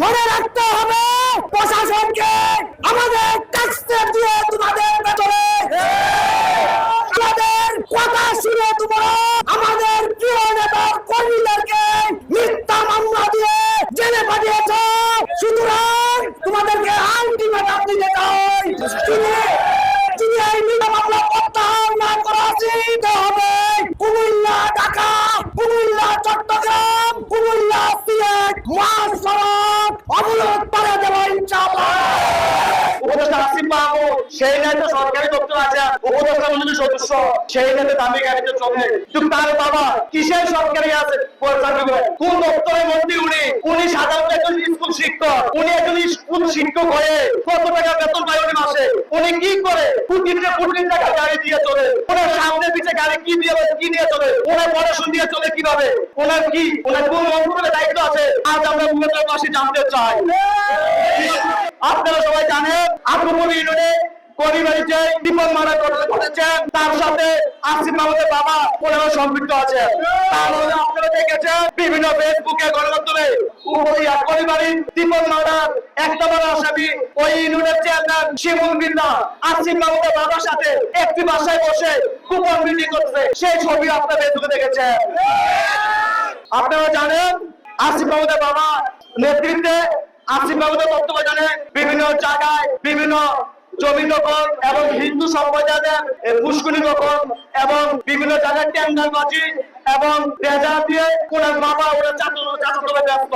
মনে রাখতে হবে, প্রশাসনকে আমাদের ট্যাক্স দিয়ে তোমাদের পেছনে আমাদের কথা শুনে তোমরা আমাদের প্রিয় নেতা কর্মীদেরকে মিথ্যা মামলা দিয়ে জেলে পাঠিয়েছ। সুতরাং তোমাদেরকে আলটিমেটাম দিতে চাই এই মিথ্যা মামলা প্রত্যাহার না করা হবে। কুমিল্লা, ঢাকা, কুমিল্লা, চট্টগ্রাম, কুমিল্লা, সিলেট মাস অবরোধ করে দেবো ইনশাআল্লাহ। সরকারি আছে? কোন দপ্তরের মন্ত্রী উনি? উনি সাধারণত একজন উনি একজন স্কুল শিক্ষক হয়ে কত টাকা বেতন পায় উনি মাসে? উনি কি করে? কোটিতে কোটি টাকা দিয়ে চলে ওনার গাড়ি কি দিয়ে কি নিয়ে চলে? ওনার পড়াশোনা দিয়ে চলে কীভাবে? ওনার কি? ওনার কোন দায়িত্ব আছে? আজ আমরা পাশে জানতে চাই। আপনারা সবাই জানেন আগ্রপুর ইউনিয়নে মারা ঘটনা তার সাথে বাবা আছে। বিভিন্ন ফেসবুকে গণমাধ্যমে আসামি, ওই চেয়ারম্যান বিল্লা আসিফ মাহমুদের বাবার সাথে একটি বাসায় বসে কুপন বিক্রি করছে। সেই ছবি আপনারা ফেসবুকে আপনারা জানেন, আসিফ মাহমুদের বাবা নেতৃত্বে আসিফ মাহমুদের জানেন বিভিন্ন জায়গায় বিভিন্ন জমি দখল এবং হিন্দু সম্প্রদায়ের পুষ্করি দখল এবং বিভিন্ন জায়গায় টেন্ডার বাজি এবং বেজা দিয়ে কোন বাবা ওরা চাচা চাচা ব্যস্ত।